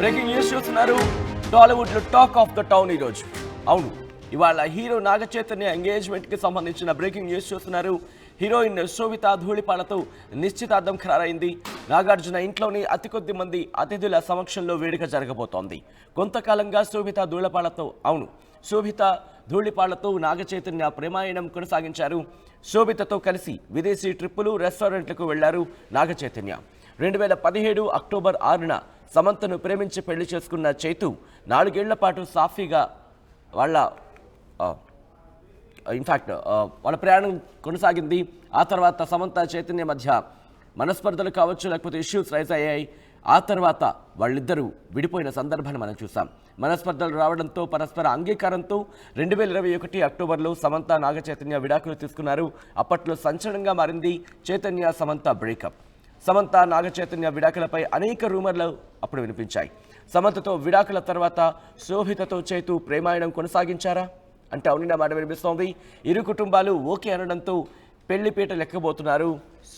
Breaking news చూస్తున్నారు. టాలీవుడ్లో talk of the town ఈరోజు. అవును ఇవాళ హీరో నాగ చైతన్య ఎంగేజ్మెంట్కి సంబంధించిన బ్రేకింగ్ న్యూస్ చూస్తున్నారు. హీరోయిన్ శోభిత ధూళిపాలతో నిశ్చితార్థం ఖరారైంది. నాగార్జున ఇంట్లోని అతి కొద్ది మంది అతిథుల సమక్షంలో వేడుక జరగబోతోంది. కొంతకాలంగా శోభిత ధూళపాలతో అవును శోభిత ధూళిపాలతో నాగచైతన్య ప్రేమాయణం కొనసాగించారు. శోభితతో కలిసి విదేశీ ట్రిప్పులు రెస్టారెంట్లకు వెళ్ళారు నాగచైతన్య. రెండు వేల పదిహేడు అక్టోబర్ ఆరున సమంతను ప్రేమించి పెళ్ళి చేసుకున్న చైతు నాలుగేళ్ళ పాటు సాఫీగా వాళ్ళ ఇన్ఫ్యాక్ట్ వాళ్ళ ప్రయాణం కొనసాగింది. ఆ తర్వాత సమంత చైతన్య మధ్య మనస్పర్ధలు కావచ్చు లేకపోతే ఇష్యూస్ రైజ్ అయ్యాయి. ఆ తర్వాత వాళ్ళిద్దరూ విడిపోయిన సందర్భాన్ని మనం చూసాం. మనస్పర్ధలు రావడంతో పరస్పర అంగీకారంతో రెండు వేల ఇరవై ఒకటి అక్టోబర్లో సమంత నాగ చైతన్య విడాకులు తీసుకున్నారు. అప్పట్లో సంచలనంగా మారింది చైతన్య సమంత బ్రేకప్. సమంత నాగచైతన్య విడాకులపై అనేక రూమర్లు అప్పుడు వినిపించాయి. సమంతతో విడాకుల తర్వాత శోభితతో చేతు ప్రేమాయణం కొనసాగించారా? అంటే అవునిన మాట వినిపిస్తోంది. ఇరు కుటుంబాలు ఓకే అనడంతో పెళ్ళిపీట లెక్కబోతున్నారు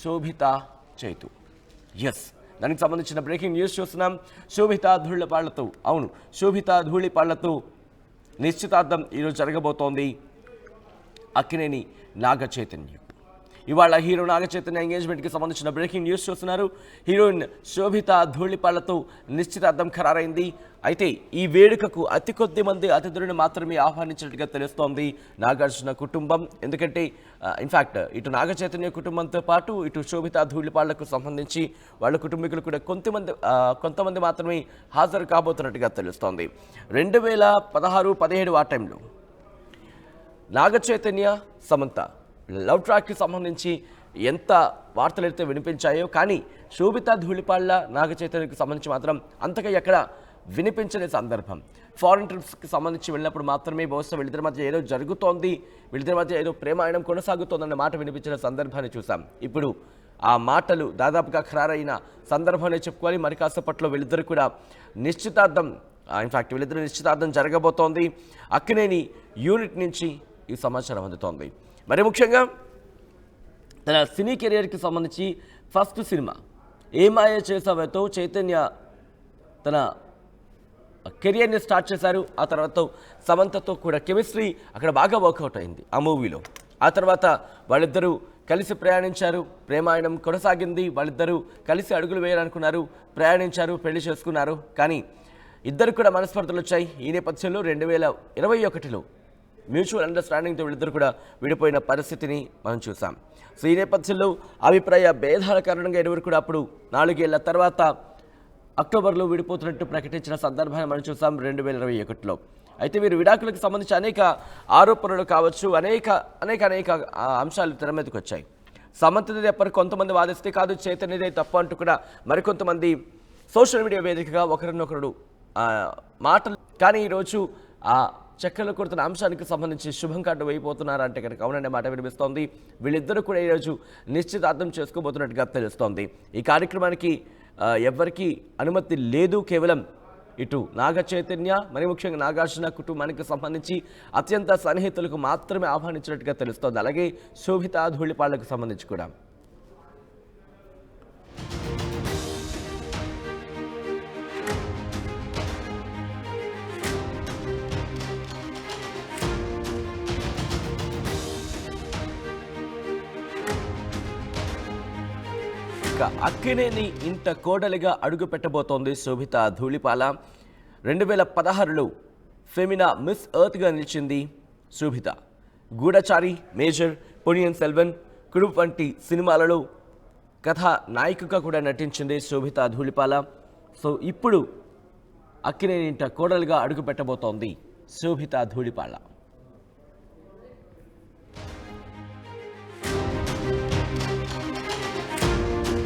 శోభిత చైతు. ఎస్ దానికి సంబంధించిన బ్రేకింగ్ న్యూస్ చూస్తున్నాం. శోభిత ధూళిపాళ్ళతో అవును శోభిత ధూళిపాళ్ళతో నిశ్చితార్థం ఈరోజు జరగబోతోంది అక్కినేని నాగ చైతన్యం ఇవాళ హీరో నాగ చైతన్య ఎంగేజ్మెంట్కి సంబంధించిన బ్రేకింగ్ న్యూస్ చూస్తున్నారు. హీరోయిన్ శోభిత ధూళిపాళ్ళతో నిశ్చితార్థం ఖరారైంది. అయితే ఈ వేడుకకు అతి కొద్ది మంది అతిథులను మాత్రమే ఆహ్వానించినట్టుగా తెలుస్తోంది నాగార్జున కుటుంబం. ఎందుకంటే ఇన్ఫ్యాక్ట్ ఇటు నాగ చైతన్య కుటుంబంతో పాటు ఇటు శోభిత ధూళిపాళ్ళకు సంబంధించి వాళ్ళ కుటుంబీకులు కూడా కొంతమంది కొంతమంది మాత్రమే హాజరు కాబోతున్నట్టుగా తెలుస్తోంది. రెండు వేల పదహారు పదిహేడు ఆ టైంలో నాగచైతన్య సమంత లవ్ ట్రాక్కి సంబంధించి ఎంత వార్తలు అయితే వినిపించాయో కానీ శోభిత ధూళిపాళ్ళ నాగ చైతన్యకి సంబంధించి మాత్రం అంతగా ఎక్కడ వినిపించని సందర్భం. ఫారెన్ ట్రిప్స్కి సంబంధించి వెళ్ళినప్పుడు మాత్రమే బహుశా వీళ్ళిద్దరి మధ్య ఏదో జరుగుతోంది వీళ్ళిద్దరి మధ్య ఏదో ప్రేమాయణం కొనసాగుతోందన్న మాట వినిపించిన సందర్భాన్ని చూసాం ఇప్పుడు ఆ మాటలు దాదాపుగా ఖరారైన సందర్భాన్ని చెప్పుకోవాలి. మరి కాసేపట్లో వీళ్ళిద్దరు కూడా నిశ్చితార్థం ఇన్ఫాక్ట్ వీళ్ళిద్దరు నిశ్చితార్థం జరగబోతోంది. అక్కినేని యూనిట్ నుంచి ఈ సమాచారం అందుతోంది. మరి ముఖ్యంగా తన సినీ కెరియర్కి సంబంధించి ఫస్ట్ సినిమా ఏమాయ చేసావతో చైతన్య తన కెరియర్ని స్టార్ట్ చేశారు. ఆ తర్వాత సమంతతో కూడా కెమిస్ట్రీ అక్కడ బాగా వర్కౌట్ అయింది ఆ మూవీలో. ఆ తర్వాత వాళ్ళిద్దరూ కలిసి ప్రయాణించారు. ప్రేమాయణం కొనసాగింది. వాళ్ళిద్దరూ కలిసి అడుగులు వేయాలనుకున్నారు. ప్రయాణించారు పెళ్ళి చేసుకున్నారు. కానీ ఇద్దరు కూడా మనస్పర్ధలు వచ్చాయి. ఈ నేపథ్యంలో రెండు వేల ఇరవై ఒకటిలో మ్యూచువల్ అండర్స్టాండింగ్తో వీళ్ళిద్దరు కూడా విడిపోయిన పరిస్థితిని మనం చూసాం. సో ఈ నేపథ్యంలో అభిప్రాయ భేదాల కారణంగా ఇరువురు కూడా అప్పుడు నాలుగేళ్ళ తర్వాత అక్టోబర్లో విడిపోతున్నట్టు ప్రకటించిన సందర్భాన్ని మనం చూసాం రెండు వేల ఇరవై ఒకటిలో. అయితే వీరు విడాకులకు సంబంధించి అనేక ఆరోపణలు కావచ్చు అనేక అనేక అనేక అంశాలు తెర మీదకి వచ్చాయి. సమంతది ఎప్పటి కొంతమంది వాదిస్తే కాదు చైతన్యదే తప్పు అంటూ కూడా మరికొంతమంది సోషల్ మీడియా వేదికగా ఒకరినొకరు మాటలు కానీ ఈరోజు చక్కెరలు కొడుతున్న అంశానికి సంబంధించి శుభం కార్డు వేయిపోతున్నారంటే కనుక అవుననే మాట వినిపిస్తోంది. వీళ్ళిద్దరూ కూడా ఈరోజు నిశ్చితార్థం చేసుకోబోతున్నట్టుగా తెలుస్తోంది. ఈ కార్యక్రమానికి ఎవరికీ అనుమతి లేదు. కేవలం ఇటు నాగ చైతన్య మరి ముఖ్యంగా నాగార్జున కుటుంబానికి సంబంధించి అత్యంత సన్నిహితులకు మాత్రమే ఆహ్వానించినట్టుగా తెలుస్తోంది. అలాగే శోభిత ధూళిపాళ్ళకు సంబంధించి కూడా. ఇక అక్కినేని ఇంత కోడలిగా అడుగు పెట్టబోతోంది శోభిత ధూళిపాల. రెండు వేల పదహారులో ఫెమినా మిస్ ఎర్త్గా నిలిచింది శోభిత. గూఢచారి మేజర్ పొనియన్ సెల్వన్ కుడుప్ వంటి సినిమాలలో కథా నాయికగా కూడా నటించింది శోభిత ధూళిపాల. సో ఇప్పుడు అక్కినేని ఇంట కోడలుగా అడుగు పెట్టబోతోంది శోభిత ధూళిపాల.